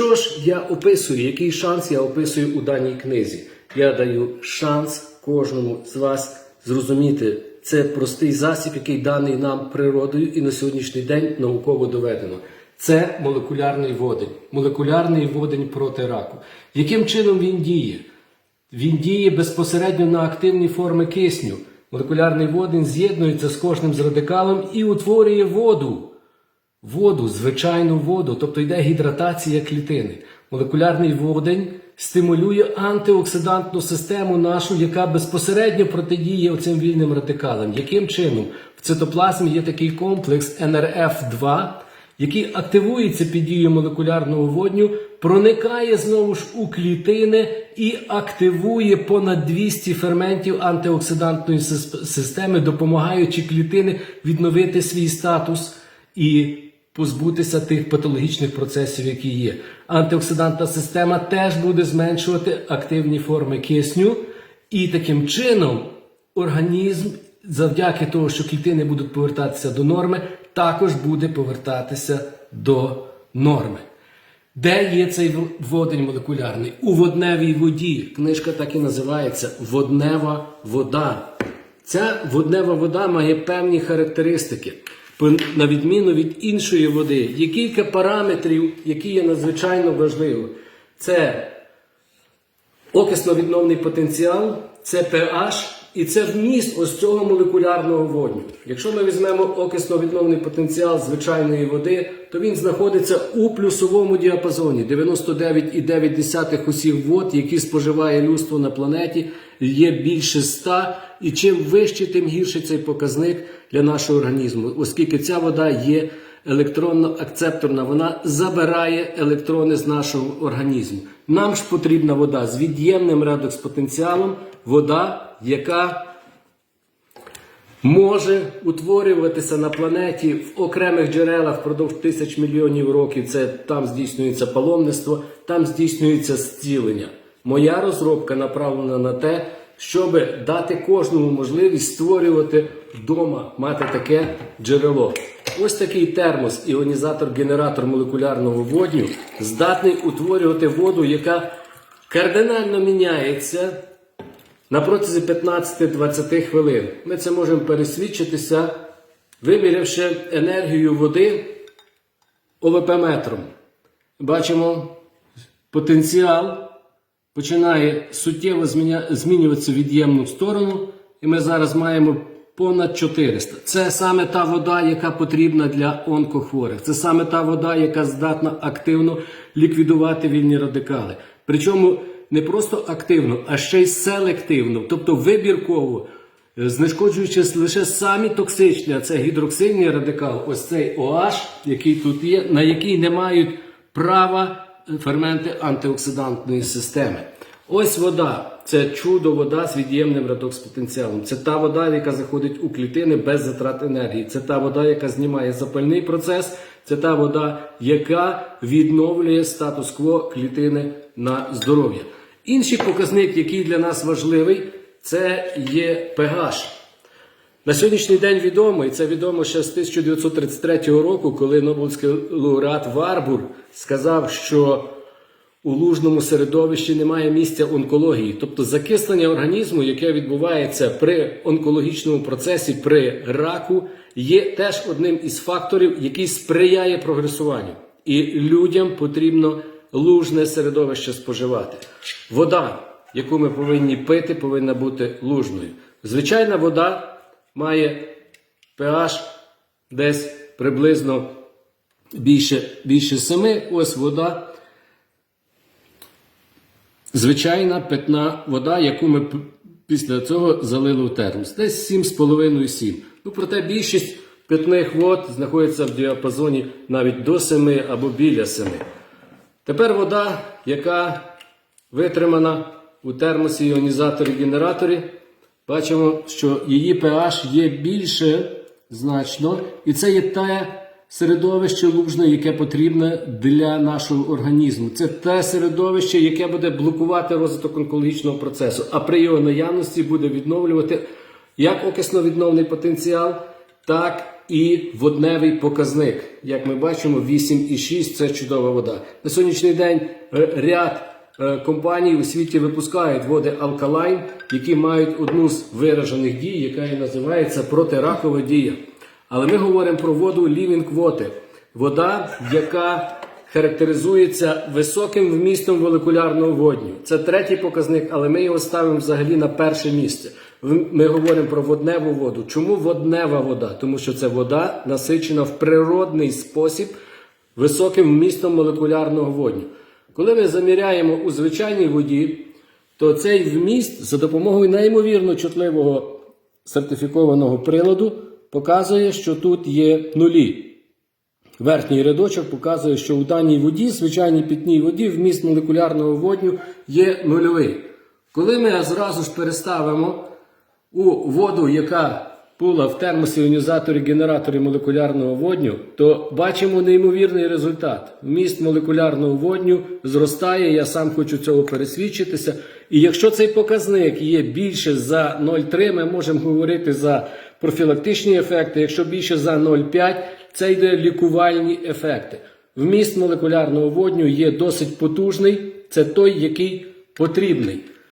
Що ж я описую, який шанс я описую у даній книзі? Я даю шанс кожному з вас зрозуміти. Це простий засіб, який даний нам природою і на сьогоднішній день науково доведено. Це молекулярний водень, молекулярний водень проти раку. Яким чином він діє? Він діє безпосередньо на активні форми кисню. Молекулярний водень з'єднується з кожним з радикалом і утворює воду. Воду, звичайну воду, тобто йде гідратація клітини. Молекулярний водень стимулює антиоксидантну систему нашу, яка безпосередньо протидіє оцим вільним радикалам. Яким чином? В цитоплазмі є такий комплекс НРФ2, який активується під дією молекулярного водню, проникає знову ж у клітини і активує понад 200 ферментів антиоксидантної системи, допомагаючи клітини відновити свій статус і позбутися тих патологічних процесів, які є. Антиоксидантна система теж буде зменшувати активні форми кисню, і таким чином організм, завдяки того, що клітини будуть повертатися до норми, також буде повертатися до норми. Де є цей водень молекулярний? У водневій воді. Книжка так і називається Воднева вода. Ця воднева вода має певні характеристики. На відміну від іншої води, є кілька параметрів, які є надзвичайно важливими. Це окисно-відновний потенціал, це pH і це вміст ось цього молекулярного водню. Якщо ми візьмемо окисно-відновний потенціал звичайної води, то він знаходиться у плюсовому діапазоні 99,9 усіх вод, які споживає людство на планеті, є більше 100, і чим вище, тим гірше цей показник для нашого організму, оскільки ця вода є електронно-акцепторна, вона забирає електрони з нашого організму. Нам ж потрібна вода з від'ємним редокс-потенціалом, вода, яка може утворюватися на планеті в окремих джерелах впродовж тисяч мільйонів років. Це там здійснюється паломництво, там здійснюється зцілення. Моя розробка направлена на те, щоб дати кожному можливість створювати вдома, мати таке джерело. Ось такий термос, іонізатор-генератор молекулярного водню, здатний утворювати воду, яка кардинально міняється на протязі 15-20 хвилин. Ми це можемо пересвідчитися, вимірявши енергію води ОВП-метром. Бачимо, потенціал починає суттєво змінюватися в від'ємну сторону, і ми зараз маємо понад 400. Це саме та вода, яка потрібна для онкохворих. Це саме та вода, яка здатна активно ліквідувати вільні радикали. Причому не просто активно, а ще й селективно, тобто вибірково. е, Знешкоджуючи лише самі токсичні, а це гідроксильний радикал, ось цей OH, який тут є, на який не мають права ферменти антиоксидантної системи. Ось вода. Це чудо вода з від'ємним радокс-потенціалом. Це та вода, яка заходить у клітини без затрат енергії. Це та вода, яка знімає запальний процес. Це та вода, яка відновлює статус-кво клітини на здоров'я. Інший показник, який для нас важливий, це є pH. На сьогоднішній день відомо, і це відомо ще з 1933 року, коли Нобелівський лауреат Варбур сказав, що у лужному середовищі немає місця онкології, тобто закислення організму, яке відбувається при онкологічному процесі, при раку, є теж одним із факторів, який сприяє прогресуванню. І людям потрібно лужне середовище споживати. Вода, яку ми повинні пити, повинна бути лужною. Звичайна вода має pH десь приблизно більше, більше 7. Ось вода. Звичайна питна вода, яку ми після цього залили в термос. Десь 7,5-7. Ну, проте більшість питних вод знаходиться в діапазоні навіть до 7 або біля 7. Тепер вода, яка витримана у термосі іонізаторі генераторі, бачимо, що її pH є більше значно, і це є те середовище лужне, яке потрібне для нашого організму. Це те середовище, яке буде блокувати розвиток онкологічного процесу, а при його наявності буде відновлювати як окисно-відновний потенціал, так і водневий показник. Як ми бачимо, 8,6 це чудова вода. На сьогоднішній день е, ряд компаній у світі випускають води алкалайн, які мають одну з виражених дій, яка і називається протиракова дія. Але ми говоримо про воду Living Water. Вода, яка характеризується високим вмістом молекулярного водню. Це третій показник, але ми його ставимо взагалі на перше місце. Ми говоримо про водневу воду. Чому воднева вода? Тому що це вода насичена в природний спосіб високим вмістом молекулярного водню. Коли ми заміряємо у звичайній воді, то цей вміст за допомогою неймовірно чутливого сертифікованого приладу показує, що тут є нулі. Верхній рядочок показує, що у даній воді, звичайній питній воді, вміст молекулярного водню є нульовий. Коли ми зразу ж переставимо у воду, яка була в термосіонізаторі генераторі молекулярного водню, то бачимо неймовірний результат. Вміст молекулярного водню зростає, я сам хочу цього пересвідчитися. І якщо цей показник є більше за 0,3, ми можемо говорити за профілактичні ефекти. Якщо більше за 0,5, це йде лікувальні ефекти. Вміст молекулярного водню є досить потужний, це той, який потрібний.